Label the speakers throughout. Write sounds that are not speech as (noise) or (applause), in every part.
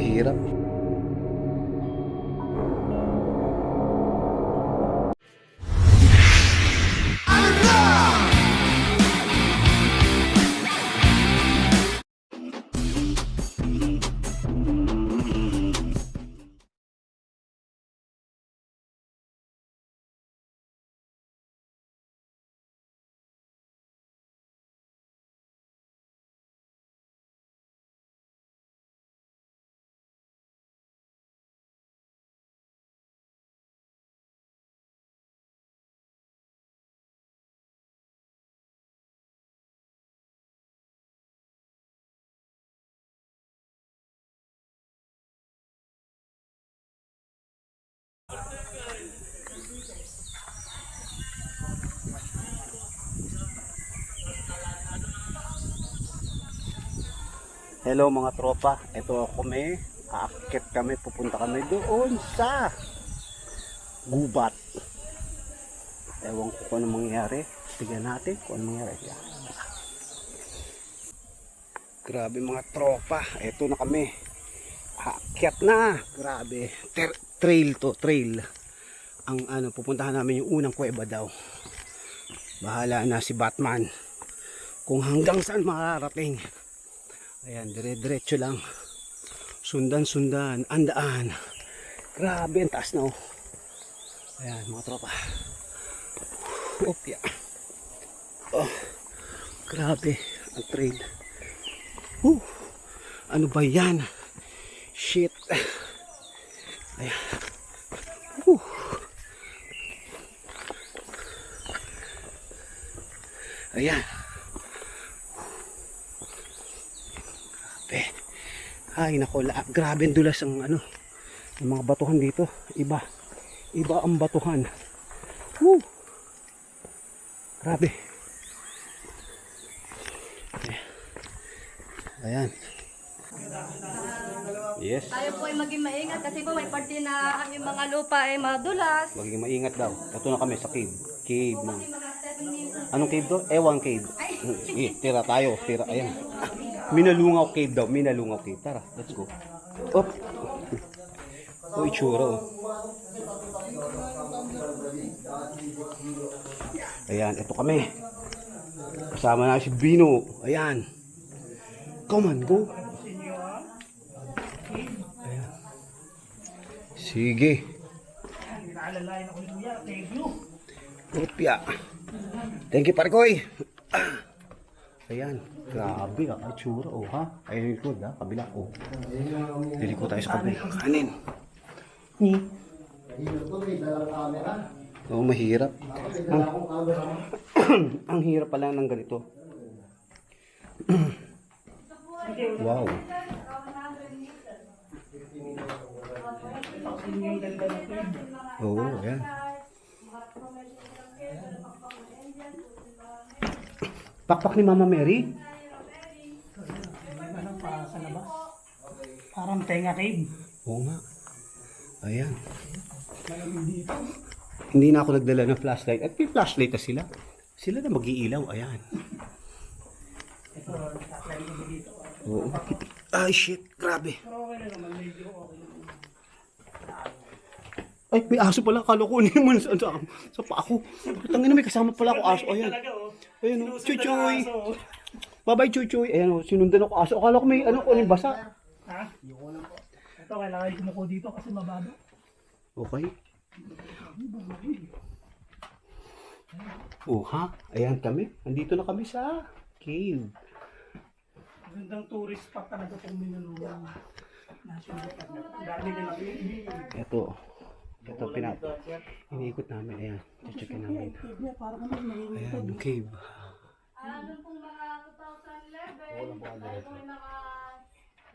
Speaker 1: Mahirap. Hello mga tropa, ito kami, aakit kami, pupunta kami doon sa gubat. Ewan ko kung ano mangyayari, tignan natin kung ano mangyayari. Grabe mga tropa, ito na kami. Aakyat na, grabe. Ter- trail to, trail. Ang ano, pupuntahan namin yung unang kuweba daw. Bahala na si Batman. Kung hanggang saan makarating. Ayan, dire-diretso lang. Sundan-sundan, andaan. Grabe, ang taas na oh. Ayan, mga tropa. Opya. Oh, grabe, ang trail. Huh, ano ba yan? Shit. Ayan. Huh. Ayan. Ay, nako, la, grabe ang dulas ang ano, ang mga batuhan dito. Iba. Iba ang batuhan. Woo! Grabe. Ayan. Yes.
Speaker 2: Tayo po ay maging maingat kasi po may parte na ang mga lupa ay madulas.
Speaker 1: Maging maingat daw. Ito na kami sa cave. Cave ng...
Speaker 2: Mga 7 minutes.
Speaker 1: Anong cave to? Ewan cave. Eh, tira tayo. Tira. Ayan. Minalungaw cave daw. Minalungaw cave. Tara, let's go. Op. Oh, itsura oh. Ayan, ito kami. Kasama na si Bino. Ayan. Come on, go. Ayan. Sige. Rupya. Thank you, Parkoy. Ayan. Grabe ka. Ay, tsura. Oh, ha? Ay, likod, ha? Kabila. Oh. Liliko tayo sa kabila. Kanin. Hmm. Oo, mahirap. Ang, (clears throat) ang hirap pala ng ganito. (clears throat) wow. Oo, ayan. Pakpak ni Mama Mary.
Speaker 3: Ano pa sa labas? Parang tenga cave.
Speaker 1: Oo nga. Ayan. Hindi na ako nagdala ng flashlight. At may flashlight na sila. Sila na mag-iilaw. Ayan. Oo. Ay, shit. Grabe.
Speaker 3: Na.
Speaker 1: Ay, may aso pala. Kala ko na sa, sa, sa pa ako. Tangina, may kasama pala ako aso. Ayan.
Speaker 3: Talaga oh.
Speaker 1: Chuchoy. Bye-bye, Chuchoy. Oh. Sinundan ako aso. Akala ko may ano ko, yung basa.
Speaker 3: Ha? Ito, kailangan kumuko dito kasi mababa.
Speaker 1: Okay. Oh, ha? Ayan kami. Andito na kami sa cave.
Speaker 3: Magandang tourist spot talaga itong minulungan. National Park. Dami nila.
Speaker 1: Ito. Ito, pinap. Iniikot namin. Ayan. Checkin namin.
Speaker 3: Ano.
Speaker 1: Ayan, yung cave.
Speaker 2: Ano pong mga 2011, tayo po may mga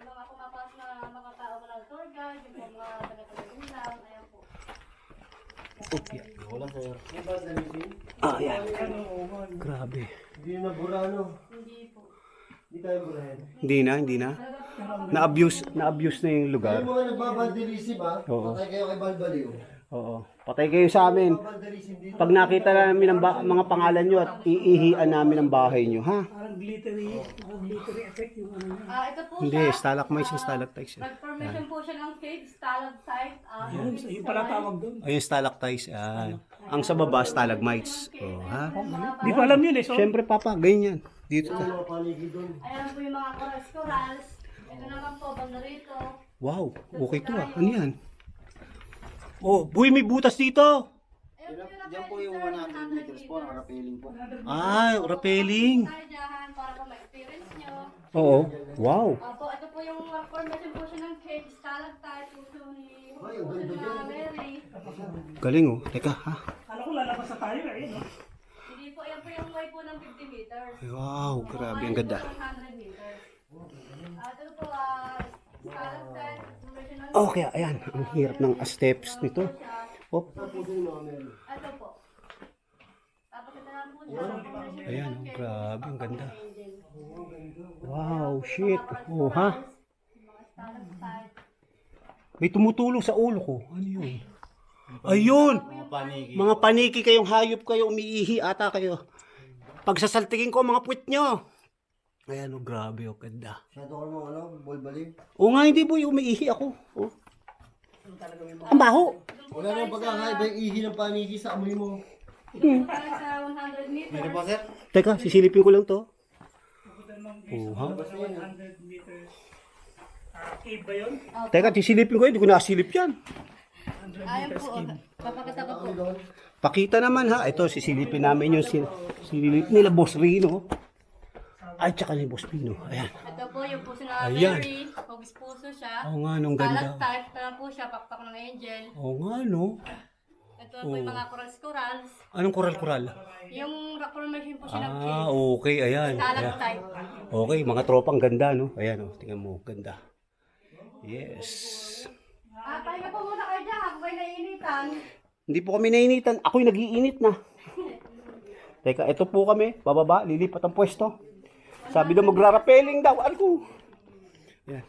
Speaker 2: mga pumapasok na mga tao tour guide, yung po mga taga-taga-ilaw, ayan po.
Speaker 1: Oh, yeah. Ah, ayan.
Speaker 3: Ano,
Speaker 1: Grabe.
Speaker 2: Hindi po.
Speaker 1: Hindi na, hindi na. Na-abuse, na-abuse na yung lugar.
Speaker 4: Yung mga nagbabandalism ha,
Speaker 1: Oo.
Speaker 4: patay kayo kay Balbaliw.
Speaker 1: Oo. Patay kayo sa amin.
Speaker 4: Dito.
Speaker 1: Pag nakita namin ang ba- mga pangalan nyo at iihian namin ang bahay nyo, ha?
Speaker 3: Parang glittery, naka glittery effect yung ano niya.
Speaker 2: Ah, ito po
Speaker 1: Hindi,
Speaker 2: siya.
Speaker 1: stalagmites and
Speaker 2: Ah,
Speaker 1: stalactites. eh.
Speaker 2: Nag-formation po siya ng cave, stalactite. ah,
Speaker 3: Yun, yung pala tawag doon.
Speaker 1: Ayun, stalactites. Yan. Ang sa baba, stalagmites. Oh, ha?
Speaker 3: Di ko alam yun eh. So,
Speaker 1: Siyempre, papa, ganyan. Dito
Speaker 4: Ano
Speaker 1: ka.
Speaker 4: mga paligid doon?
Speaker 2: Ayan po yung mga corals corals. Ito naman po, banda rito.
Speaker 1: Wow, okay to ah. Ano yan? Oh, buhay may butas dito.
Speaker 2: Ayan po yung Diyan po yung 100 meters po,
Speaker 4: Nakapiling po.
Speaker 1: Ah, rappelling.
Speaker 2: Tayo dyan para po ma-experience nyo.
Speaker 1: Oo. Wow.
Speaker 2: Opo, ito po yung formation po siya ng cave, stalactite, puso ni
Speaker 4: ang
Speaker 2: na Mary.
Speaker 1: Galing oh. Teka, ha?
Speaker 3: kala ko lalabas na tayo eh. No?
Speaker 2: Hindi po, yan po yung way po ng 50 meters.
Speaker 1: Wow, grabe. Ang ganda.
Speaker 2: 100 meters. Ito po, stalactite, formation ng
Speaker 1: Okay, ayan. Ang hirap ng steps nito. Oh, ayan. Oh, grabe. Ang ganda. Wow, shit. Oh, ha?
Speaker 2: Mga.
Speaker 1: May tumutulong sa ulo ko. Ano yun? Ayun! Mga paniki kayong hayop kayo, umiihi ata kayo. Pag sasaltigin ko, mga puwit nyo. Ayan, oh, grabe, oh, ganda.
Speaker 4: Masyado ka naman ano, ball baliw.
Speaker 1: Oo nga, hindi boy, umiihi ako. Oh. Ang baho.
Speaker 4: Wala nang pagkakaiba yung ihi ng panigi sa amoy mo.
Speaker 2: Parang sa 100 meters.
Speaker 1: Teka, sisilipin ko lang to. Oh, ha?
Speaker 3: Sa 100 meters. Ah, cave ba yun?
Speaker 1: Teka, sisilipin ko yun, hindi ko nasilip yan.
Speaker 2: Ayan po. Papakita ko po.
Speaker 1: Pakita naman ha, ito sisilipin namin yung sil silip nila Boss Rino. Ay, tsaka ni Boss Pino. Ayan.
Speaker 2: Ito po yung puso na
Speaker 1: Ayan.
Speaker 2: Mary. Hugis puso siya.
Speaker 1: Oo nga, nung ganda.
Speaker 2: Stalactite pa lang po siya. Pakpak ng angel.
Speaker 1: Oo nga, no?
Speaker 2: Ito po yung mga corals corals.
Speaker 1: Anong koral-koral?
Speaker 2: Yung rock formation po siya ng cave.
Speaker 1: Ah, okay, ayan. ayan.
Speaker 2: Stalactite.
Speaker 1: Okay, mga tropang ganda, no? Ayan, oh, tingnan mo, ganda. Yes.
Speaker 2: Ah, pahinga po muna kayo dyan. Ako ba'y naiinitan?
Speaker 1: Hindi po kami nainitan. Ako'y nagiinit na. Teka, ito po kami. Bababa, lilipat ang pwesto. Sabi daw magrarapeling daw. Ano ko? Ayan.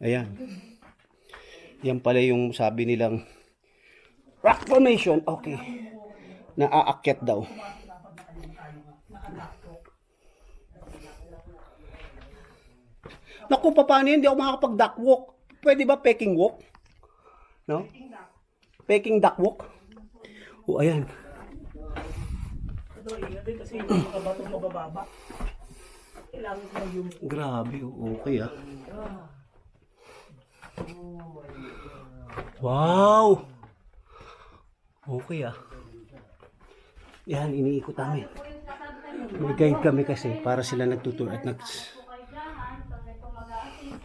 Speaker 1: Ayan. Yan pala yung sabi nilang rock formation. Okay. Naaakyat daw. Naku, paano yun? Hindi ako makakapag-duck walk. Pwede ba peking walk? No? Peking duck walk? O, ayan.
Speaker 3: Ito, ingat din kasi yung mga batong mabababa. Kailangan ko yung
Speaker 1: Grabe, oh, okay ah. Wow! Okay ah. Yan, iniikot namin. May guide kami kasi para sila nagtutur at nag...
Speaker 2: Po kayo dyan. Pag ito mag-assist.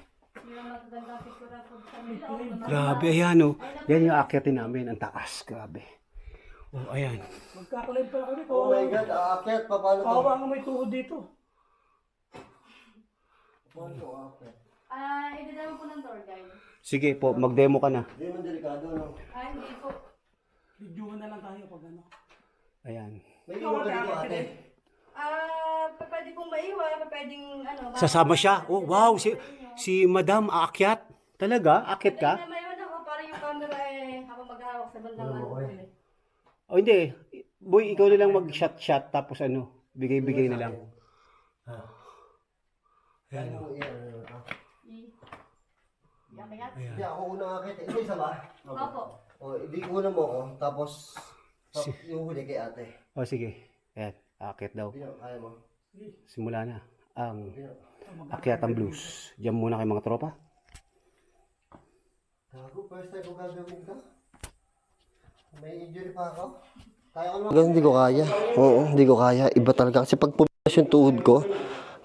Speaker 2: Yung magagandang picture po sa Milo.
Speaker 1: Grabe, ayan oh. Yan yung akyatin namin, ang taas. Grabe. Oh, ayan.
Speaker 3: magkakulay pa ako rin.
Speaker 4: Oh my God, aakyat pa paano to?
Speaker 3: kawawa nga may tuhod dito.
Speaker 4: Paano to aakyat?
Speaker 2: Ah, idadama po ng tour guide.
Speaker 1: Sige po, mag-demo ka na.
Speaker 4: Hindi man delikado, no?
Speaker 2: Ah, hindi po.
Speaker 3: Videohan na lang tayo pag ano.
Speaker 1: Ayan.
Speaker 4: May iwan ka dito, ate.
Speaker 2: Ah, pa- pwede pong maiwan, pwedeng ano. ba-
Speaker 1: Sasama siya. Oh, wow. Si, si Madam aakyat. Talaga? Aakyat ka?
Speaker 2: Hindi na maiwan ako para yung camera eh, ako maghahawak sa bandang ano. eh.
Speaker 1: O hindi. Boy, ikaw na lang mag-shot-shot tapos ano, bigay-bigay na lang. Ayan.
Speaker 4: Ano, yan, ano, ah.
Speaker 2: I- Yamayat.
Speaker 4: Hindi, ako una aakyat. Hindi, isa ba?
Speaker 2: Opo.
Speaker 4: O, hindi una mo ako, tapos tap, yung huli kay ate.
Speaker 1: O sige. Ayan. Aakyat daw.
Speaker 4: Kaya mo?
Speaker 1: Simula na. Ang
Speaker 4: Pino.
Speaker 1: akyatang blues. Diyan muna kay mga tropa.
Speaker 4: Gago, first time ko gagawin ka. May injury pa ako. Kaya ko. Hindi ko kaya. Oo, hindi ko kaya. Iba talaga. Kasi pag pumilas yung tuhod ko,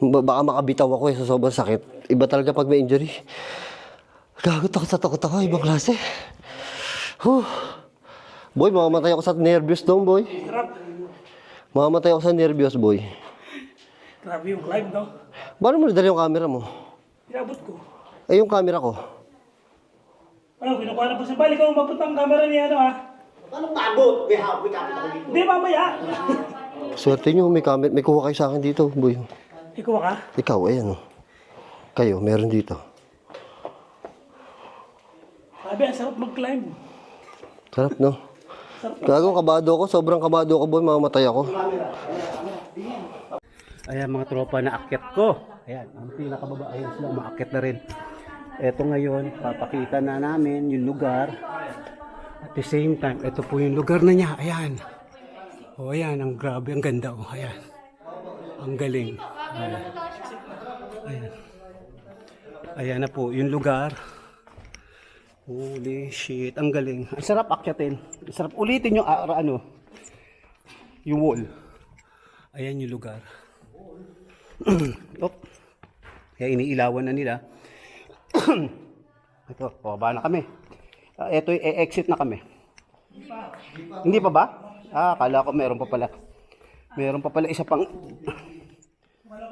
Speaker 4: ba- baka makabitaw ako eh sa sobrang sakit. Iba talaga pag may injury. Gago, takot sa takot ako. Ibang klase. Huh. Boy, mamamatay ako sa nervyos doon, boy. Mamamatay ako sa nervyos, boy.
Speaker 3: Grabe yung climb, no?
Speaker 4: Paano mo nadala yung camera mo?
Speaker 3: Inabot ko.
Speaker 4: Eh, yung camera ko.
Speaker 3: Ano, kinukuha na po sa balik ko mapunta ang camera niya, ano ha?
Speaker 1: Anong mabot? May hapon kapit ako dito.
Speaker 3: Hindi, mamaya. (laughs)
Speaker 4: Swerte nyo, may camera. May kuha kayo sa akin dito, boy.
Speaker 3: Ikaw ka?
Speaker 4: Ikaw, ayan oh. Kayo, meron dito.
Speaker 3: Sabi, ang sarap mag-climb.
Speaker 4: Sarap, no? (laughs) Gago, kabado ako. Sobrang kabado ako, boy. Mamamatay ako.
Speaker 1: Ayan mga tropa na akyat ko. Ayan, ang pinakababa. Ayan sila, maakyat na rin. Ito ngayon, papakita na namin yung lugar. The same time, ito po yung lugar na niya. Ayan. O ayan, ang grabe, ang ganda. O ayan. Ang galing. Ayan. Ayan. Ayan na po, yung lugar. Holy shit, ang galing. Ang sarap akyatin. Ang sarap ulitin yung ah, ano, yung wall. Ayan yung lugar. Op. (clears throat) Kaya iniilawan na nila. (clears throat) ito, pababa na kami. Ah, ito, e-exit na kami. Hindi pa ba? Ah, akala ko meron pa pala. Meron pa pala isa pang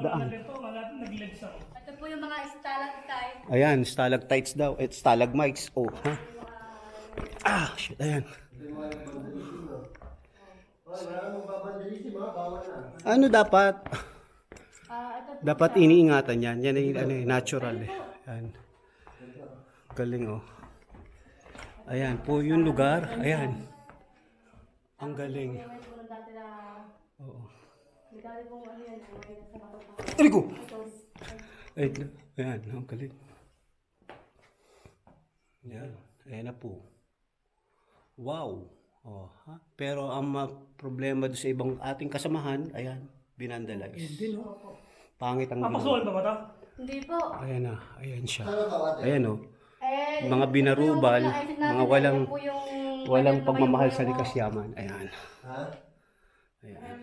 Speaker 1: daan.
Speaker 2: Ito, po yung mga stalactite.
Speaker 1: Ayan, stalactites daw. At stalagmites. Oh, ha? Ah, shit, ayan. Ano dapat? Dapat iniingatan yan. Yan ay ano, eh, natural eh. Ayan. Galing oh. Ayan po yung lugar. Ayan. Ang galing. Oo.
Speaker 2: Ano. Ano
Speaker 1: Aray ko! Ay, ayan, ang galing. Ayan, ayan na po. Wow! Oh, ha? Pero ang ma- problema doon sa ibang ating kasamahan, ayan, binandalize.
Speaker 3: Hindi, no?
Speaker 1: Pangit ang ginawa.
Speaker 3: Papasuhan ba ba ito?
Speaker 2: Hindi po.
Speaker 1: Ayan na, ayan siya. Ayan oh.
Speaker 2: Eh,
Speaker 1: Mga binarubal,
Speaker 2: natin,
Speaker 1: mga walang
Speaker 2: yung...
Speaker 1: walang pagmamahal sa likas yaman. Ayan.
Speaker 4: Ha?
Speaker 1: Ayan.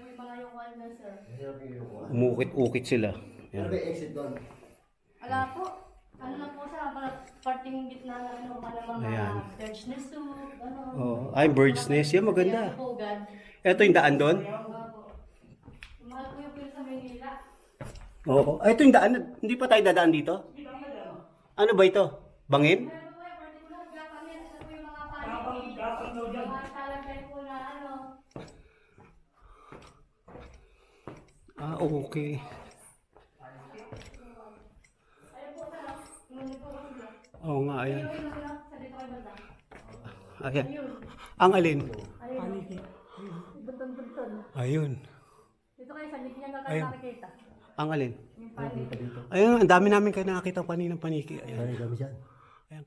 Speaker 1: Umukit-ukit sila.
Speaker 4: Ano
Speaker 1: Ayan.
Speaker 4: ba yung exit doon?
Speaker 2: Ala po. Ano na po sa para parting gitna na ano, mga
Speaker 1: Ayan.
Speaker 2: bird's nest soup, ano.
Speaker 1: Oh, ay, bird's nest. Yan, maganda. Ito yung daan doon.
Speaker 2: Mahal po yung pila sa Manila.
Speaker 1: Oo. Ay, ito yung daan. Hindi pa tayo dadaan dito? Ano ba ito? Bangin?
Speaker 2: Ano ano.
Speaker 1: Ah, okay. Oo nga, ayan.
Speaker 2: Yung sa dito kayo banda.
Speaker 1: Ayan. Ang alin? Ayun.
Speaker 2: Dito kayo sa nga
Speaker 1: Ayun.
Speaker 2: kayo nakikita.
Speaker 1: Ang alin? Ayun, ang dami namin kayo nakakita kaninang paniki. Ayan.
Speaker 4: Ay, dami dyan.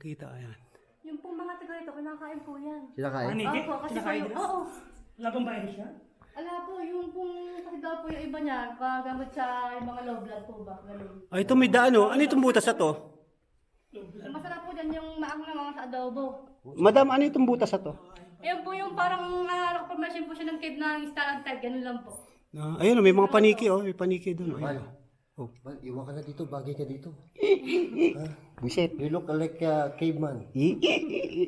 Speaker 1: Ayan, kita, ayan.
Speaker 2: Yung pong mga taga rito, kinakain po yan.
Speaker 4: Sila kain?
Speaker 3: Paniki?
Speaker 2: Opo, kasi po
Speaker 3: Kinakain
Speaker 2: yung, oo.
Speaker 3: Wala bang virus yan?
Speaker 2: Ala po, yung pong, kasi daw po yung iba niya, kagamot sa yung mga low blood po ba, ganun.
Speaker 1: Ay, ito may daan, oh. Ano itong butas na to?
Speaker 2: Masarap po dyan yung maang na mga sa adobo.
Speaker 1: Madam, ano itong butas na to?
Speaker 2: Ayun po yung parang uh, nakapromotion po siya ng cave ng stalactite, ganun lang po.
Speaker 1: Ah, ayun, oh, may mga paniki, oh. May paniki doon. Ayun. Oh.
Speaker 4: Bal, iwan ka na dito. Bagay ka dito.
Speaker 1: Buset.
Speaker 4: You look like a caveman.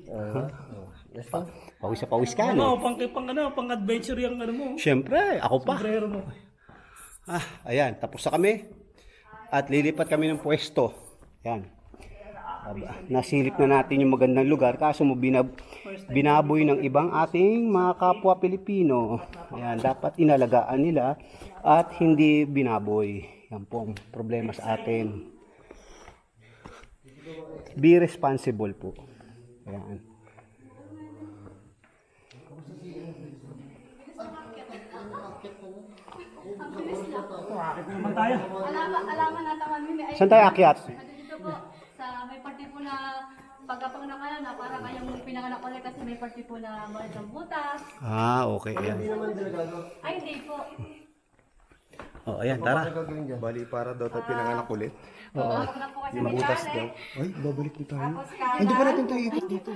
Speaker 4: Ah, oh. Yes pa?
Speaker 1: Pawis sa pawis ka,
Speaker 3: Ano,
Speaker 1: no?
Speaker 3: pang, pang, ano, pang adventure yung ano mo.
Speaker 1: Siyempre, ako pa.
Speaker 3: Sombrero mo.
Speaker 1: Ah, ayan, tapos na kami. At lilipat kami ng pwesto. Ayan. Aba, Nasilip na natin yung magandang lugar kaso mo binab binaboy ng ibang ating mga kapwa Pilipino. Ayan, dapat inalagaan nila at hindi binaboy. Yan po ang problema sa atin. Be responsible po. Ayan.
Speaker 3: Naman tayo?
Speaker 2: Alama, alaman natin kami.
Speaker 1: Saan tayo akyat?
Speaker 2: Dito po, sa may party po na pagkapang na kayo na para kayong pinanganak ulit kasi may party po na ng butas.
Speaker 1: Ah, okay. Ayan.
Speaker 2: Ay, hindi po.
Speaker 1: Oh, ayan, tara.
Speaker 5: Bali para daw tayo pinanganak ulit.
Speaker 2: Oo. kasi may tali.
Speaker 5: Ay, babalik na tayo.
Speaker 1: Hindi pa natin tayo ikot dito.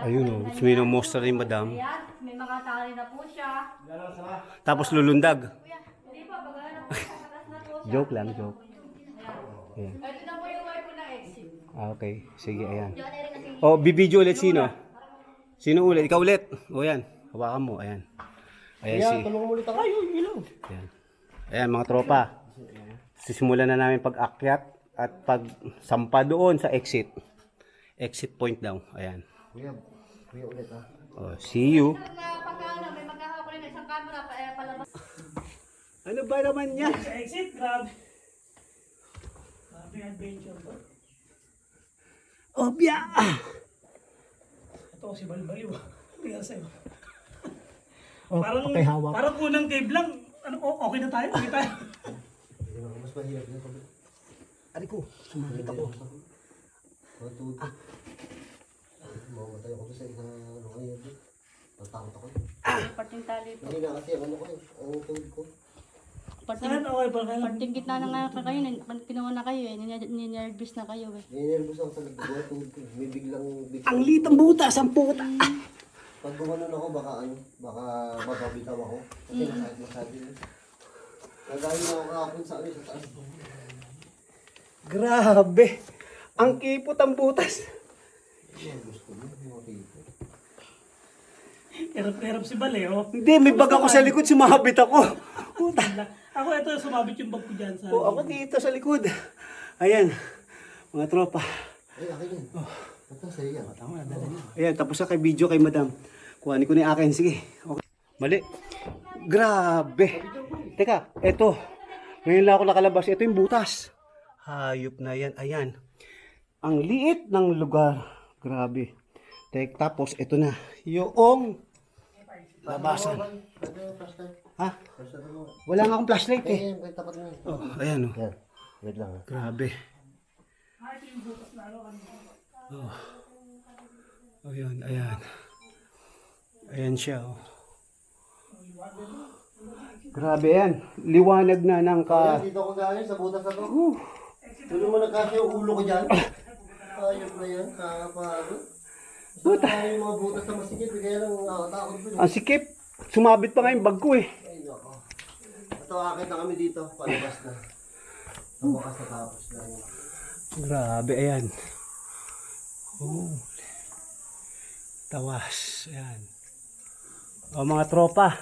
Speaker 1: Ayun
Speaker 2: po
Speaker 1: oh,
Speaker 2: yung
Speaker 1: minumostra ni madam.
Speaker 2: Ayan, may mga tali na po siya.
Speaker 1: Tapos lulundag. Joke lang, joke.
Speaker 2: Ayan. Yung.
Speaker 1: Ah, okay. Sige, ayan.
Speaker 2: Rin
Speaker 1: Oh, bibidyo ulit sino? Sino ulit? Ikaw ulit. O yan. Hawakan mo. Ayan. Ayan si.
Speaker 4: Tulungan mo ulit ako. Ay, ilaw.
Speaker 1: Ayan. Ayan mga tropa. Sisimulan na namin pag-akyat at pag sampa doon sa exit. Exit point daw. Ayan.
Speaker 4: Kuya, kuya ulit ha.
Speaker 1: Oh, see you.
Speaker 2: eh, palabas.
Speaker 1: Ano ba naman yan?
Speaker 3: Sa exit, grabe. Grabe adventure to.
Speaker 1: Obya!
Speaker 3: Ito, Ito si Balbaliw. Tingnan sa'yo.
Speaker 1: Oh,
Speaker 3: Parang,
Speaker 1: pakihawak.
Speaker 3: parang unang cave lang. Ano, oh, okay na tayo? Okay tayo? (laughs)
Speaker 4: Mas mahirap yung pag...
Speaker 1: Ari ko, sumakit ako.
Speaker 4: Matuto. Mamamatay ako sa isang ano kayo. Natakot ako.
Speaker 2: Parting tali po.
Speaker 4: Hindi na kasi ano ko eh. Ang tuhod ko.
Speaker 2: Parting,
Speaker 3: Saan okay pa kayo?
Speaker 2: parting gitna na nga kayo. nin- Kinuha na kayo eh. Nin- Ninervous na kayo eh.
Speaker 4: Ninervous ako sa tuhod ko. May biglang... biglang
Speaker 1: Ang litang butas, ang puta.
Speaker 4: Pag gumanon ako, baka ano, baka mababitaw ako. Kasi masakit masabi yun. Nagahin na ako kahapon sa ano, sa taas.
Speaker 1: Grabe. Ang kipot ang butas.
Speaker 4: Yan, gusto mo, tipo.
Speaker 3: Hirap-hirap si Bal eh. Oh.
Speaker 1: Hindi, may bag ako sa likod, sumabit ako. Puta.
Speaker 3: Ako ito, sumabit yung bag ko dyan sa...
Speaker 1: O, ako dito sa likod. Ayan, mga tropa.
Speaker 4: Ay, akin yan. Ito, sa'yo yan.
Speaker 1: Ayan, tapos na kay video kay madam. Kuhanin ko na yung akin, sige. Okay. Mali. Grabe. Teka, eto. Ngayon lang ako nakalabas. Ito yung butas. Hayop na yan. Ayan. Ang liit ng lugar. Grabe. Tek, tapos ito na. Yung labasan. Ha? Wala nga akong flashlight eh. Oh, ayan oh.
Speaker 4: Yan. Wait lang.
Speaker 1: Grabe. Oh. Oh, yun, ayan. Ayan siya, oh. Grabe yan. Liwanag na ng ka...
Speaker 4: Ayan, dito ako galing sa butas na to. Tuloy mo nagkasya yung ulo ko dyan. Ayok na yan, kakapalo. Puta. Saan yung mga butas na masikip, eh, kaya lang nakatakot ko.
Speaker 1: Ang sikip. Sumabit pa nga yung bag ko eh.
Speaker 4: Ay, nako. Ito, akit na kami dito. Palabas na. Nabukas na tapos na yun.
Speaker 1: Grabe, ayan. Oh. Tawas. Ayan. O mga tropa.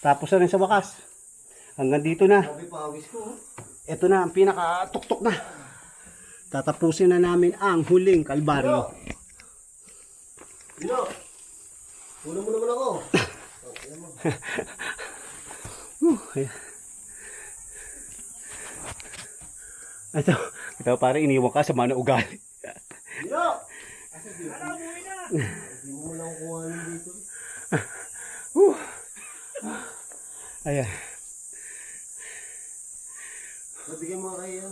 Speaker 1: Tapos na rin sa wakas. Hanggang dito na.
Speaker 4: Ko. oh.
Speaker 1: Ito na ang pinakatuktok na. Tatapusin na namin ang huling kalbaryo.
Speaker 4: Dino! Ulo mo naman ako. (laughs)
Speaker 1: Uh, ayan. Ito, ito pare iniwan ka sa mga ugali.
Speaker 4: Dino! Hindi mo lang kuhanin dito.
Speaker 1: Ayan.
Speaker 4: Nabigyan mo kayo.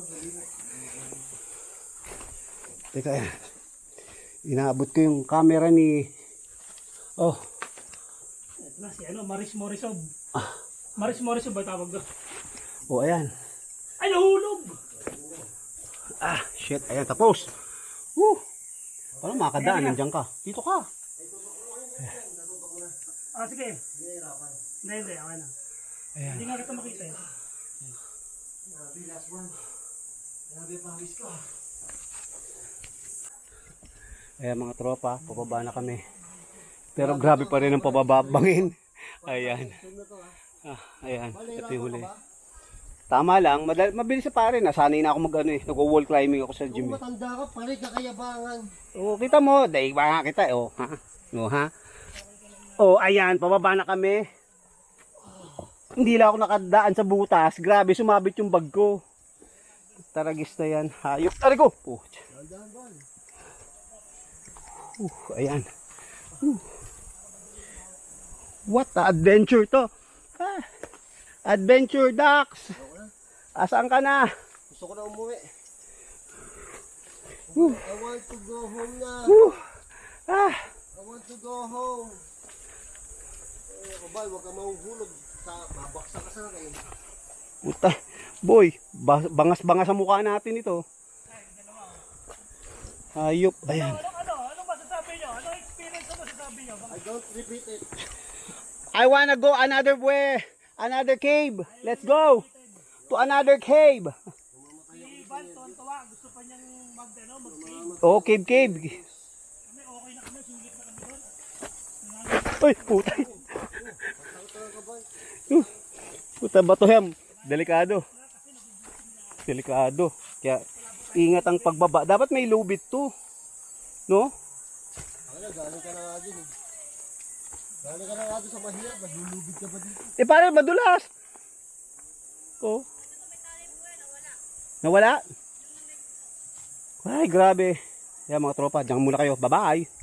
Speaker 1: Teka, ayan. Inaabot ko yung camera ni... Oh,
Speaker 3: Ito na si ano, Maris Morisov. Maris Morisov ba tawag doon?
Speaker 1: oh ayan.
Speaker 3: Ay, nahulog!
Speaker 1: Ah, shit. Ayan, tapos. Parang makakadaan, nandiyan ka. Dito ka.
Speaker 3: Ah, sige. Hindi, hindi, okay na.
Speaker 1: Ayan.
Speaker 3: Hindi nga kita makita eh.
Speaker 4: Grabe, last one. Grabe, pawis ko.
Speaker 1: Ayan mga tropa, pababa na kami. Pero grabe pa rin ang pabababangin. Ayan. Ah, ayan, ito yung huli. Tama lang, madal- mabilis sa pare. Nasanay na ako mag ano eh. Nag-wall climbing ako sa
Speaker 4: Kung
Speaker 1: gym. eh.
Speaker 4: matanda ka, pare kakayabangan.
Speaker 1: Oo, kita mo. Dahil ba nga kita. Oh, ha? No, ha? Oh, ayan. Pababa na kami. Hindi lang ako nakadaan sa butas. Grabe, sumabit yung bag ko. Taragis na yan. Hayop. Tari ko. Oh. Uh, ayan. Uh. What a adventure to. Ah. Adventure ducks. Asaan ka na?
Speaker 4: Gusto ko na umuwi.
Speaker 1: Whew.
Speaker 4: I want to go home na.
Speaker 1: Uh. Ah.
Speaker 4: I want to go home. Eh, kabal, huwag ka mahuhulog. Sa, babaksa ka sa akin.
Speaker 1: Puta, boy, ba- bangas-bangas sa mukha natin ito. Hayop, ayan.
Speaker 3: Ano, ano, ano masasabi nyo? Ano experience na masasabi nyo?
Speaker 4: I don't repeat it.
Speaker 1: I wanna go another way, another cave. Let's go to another cave.
Speaker 3: Si Van, tuwan-tuwa. Gusto pa niyang mag, ano, mag-save.
Speaker 1: Oh, cave, cave.
Speaker 3: Kami, okay na. Singit na kami doon.
Speaker 1: Uy, puta. Uh, Puta, bato hem. Delikado. Delikado. Kaya, ingat ang pagbaba. Dapat may lubid to. No?
Speaker 4: Ano, na nga dun eh. Galing ka na sa mahirap. Maglulubid ka pa dito.
Speaker 1: Eh pare, madulas. Oh. Nawala? Ay, grabe. Yan mga tropa, diyan muna kayo. Bye-bye.